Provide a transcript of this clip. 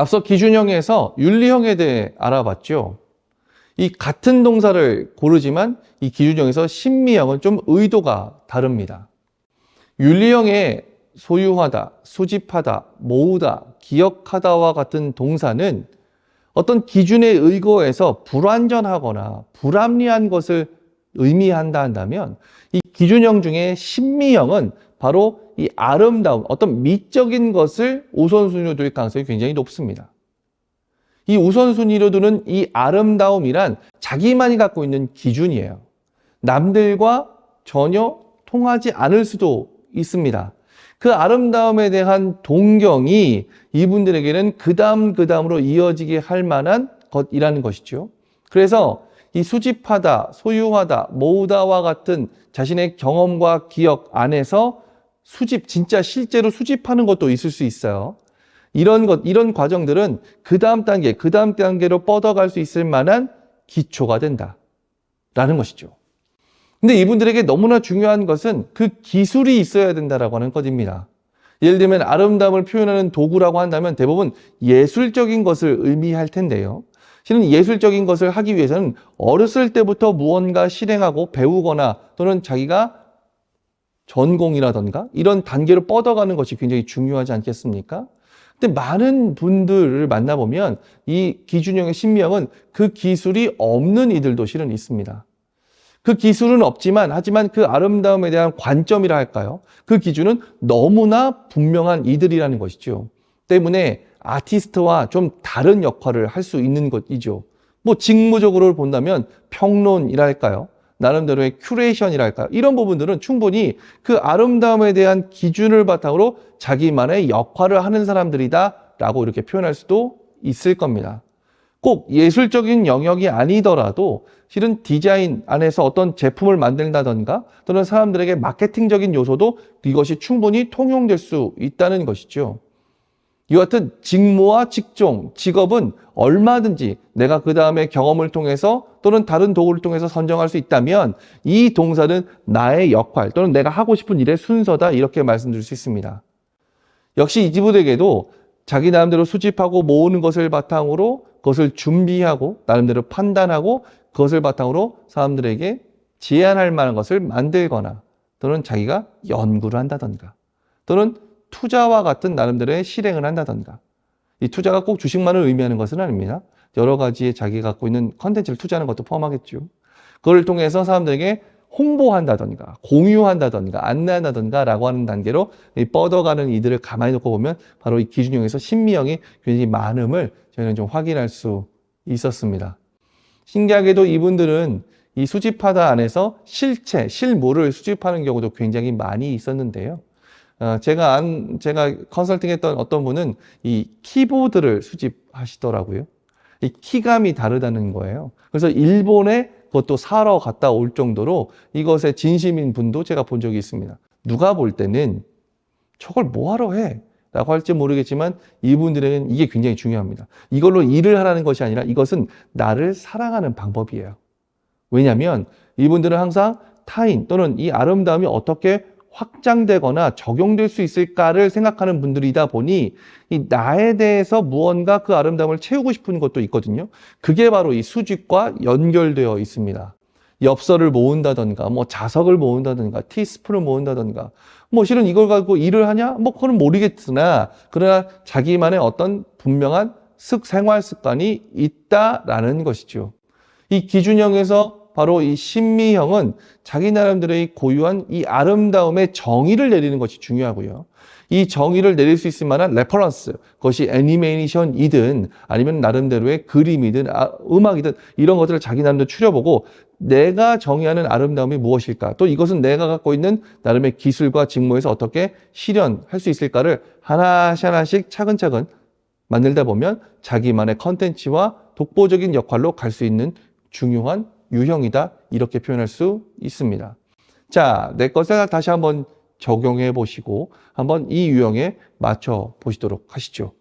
앞서 기준형에서 윤리형에 대해 알아봤죠. 이 같은 동사를 고르지만 이 기준형에서 신미형은 좀 의도가 다릅니다. 윤리형의 소유하다, 수집하다, 모으다, 기억하다와 같은 동사는 어떤 기준에 의거해서 불완전하거나 불합리한 것을 의미한다 한다면 이 기준형 중에 신미형은 바로 이 아름다움, 어떤 미적인 것을 우선순위로 둘 가능성이 굉장히 높습니다. 이 우선순위로 두는 이 아름다움이란 자기만이 갖고 있는 기준이에요. 남들과 전혀 통하지 않을 수도 있습니다. 그 아름다움에 대한 동경이 이분들에게는 그 다음 그 다음으로 이어지게 할 만한 것이라는 것이죠. 그래서 이 수집하다, 소유하다, 모으다와 같은 자신의 경험과 기억 안에서 수집, 진짜 실제로 수집하는 것도 있을 수 있어요. 이런 것, 이런 과정들은 그 다음 단계, 그 다음 단계로 뻗어갈 수 있을 만한 기초가 된다. 라는 것이죠. 근데 이분들에게 너무나 중요한 것은 그 기술이 있어야 된다라고 하는 것입니다. 예를 들면 아름다움을 표현하는 도구라고 한다면 대부분 예술적인 것을 의미할 텐데요. 실은 예술적인 것을 하기 위해서는 어렸을 때부터 무언가 실행하고 배우거나 또는 자기가 전공이라던가 이런 단계로 뻗어가는 것이 굉장히 중요하지 않겠습니까? 근데 많은 분들을 만나보면 이 기준형의 신명은 그 기술이 없는 이들도 실은 있습니다. 그 기술은 없지만 하지만 그 아름다움에 대한 관점이라 할까요? 그 기준은 너무나 분명한 이들이라는 것이죠. 때문에 아티스트와 좀 다른 역할을 할 수 있는 것이죠. 뭐 직무적으로 본다면 평론이랄까요? 나름대로의 큐레이션이랄까요? 이런 부분들은 충분히 그 아름다움에 대한 기준을 바탕으로 자기만의 역할을 하는 사람들이다 라고 이렇게 표현할 수도 있을 겁니다. 꼭 예술적인 영역이 아니더라도 실은 디자인 안에서 어떤 제품을 만든다던가 또는 사람들에게 마케팅적인 요소도 이것이 충분히 통용될 수 있다는 것이죠. 이와 같은 직무와 직종, 직업은 얼마든지 내가 그 다음에 경험을 통해서 또는 다른 도구를 통해서 선정할 수 있다면 이 동사는 나의 역할 또는 내가 하고 싶은 일의 순서다 이렇게 말씀드릴 수 있습니다. 역시 이지부에게도 자기 나름대로 수집하고 모으는 것을 바탕으로 그것을 준비하고 나름대로 판단하고 그것을 바탕으로 사람들에게 제안할 만한 것을 만들거나 또는 자기가 연구를 한다던가 또는 투자와 같은 나름대로의 실행을 한다던가 이 투자가 꼭 주식만을 의미하는 것은 아닙니다. 여러 가지의 자기가 갖고 있는 컨텐츠를 투자하는 것도 포함하겠죠. 그걸 통해서 사람들에게 홍보한다던가 공유한다던가 안내한다던가 라고 하는 단계로 뻗어가는 이들을 가만히 놓고 보면 바로 이 기준형에서 신미형이 굉장히 많음을 저희는 좀 확인할 수 있었습니다. 신기하게도 이분들은 이 수집하다 안에서 실체, 실물을 수집하는 경우도 굉장히 많이 있었는데요. 어, 제가 안, 제가 컨설팅 했던 어떤 분은 이 키보드를 수집하시더라고요. 이 키감이 다르다는 거예요. 그래서 일본에 그것도 사러 갔다 올 정도로 이것에 진심인 분도 제가 본 적이 있습니다. 누가 볼 때는 저걸 뭐하러 해? 라고 할지 모르겠지만 이분들에게는 이게 굉장히 중요합니다. 이걸로 일을 하라는 것이 아니라 이것은 나를 사랑하는 방법이에요. 왜냐하면 이분들은 항상 타인 또는 이 아름다움이 어떻게 확장되거나 적용될 수 있을까를 생각하는 분들이다 보니 이 나에 대해서 무언가 그 아름다움을 채우고 싶은 것도 있거든요. 그게 바로 이 수직과 연결되어 있습니다. 엽서를 모은다던가, 뭐 자석을 모은다던가, 티스푼을 모은다던가, 뭐 실은 이걸 가지고 일을 하냐? 뭐 그건 모르겠으나, 그러나 자기만의 어떤 분명한 습, 생활 습관이 있다라는 것이죠. 이 기준형에서 바로 이 신미형은 자기 나름대로의 고유한 이 아름다움의 정의를 내리는 것이 중요하고요. 이 정의를 내릴 수 있을 만한 레퍼런스, 그것이 애니메이션이든 아니면 나름대로의 그림이든 아, 음악이든 이런 것들을 자기 나름대로 추려보고 내가 정의하는 아름다움이 무엇일까? 또 이것은 내가 갖고 있는 나름의 기술과 직무에서 어떻게 실현할 수 있을까를 하나씩 하나씩 차근차근 만들다 보면 자기만의 컨텐츠와 독보적인 역할로 갈 수 있는 중요한 유형이다. 이렇게 표현할 수 있습니다. 자, 내 것을 다시 한번 적용해 보시고 한번 이 유형에 맞춰 보시도록 하시죠.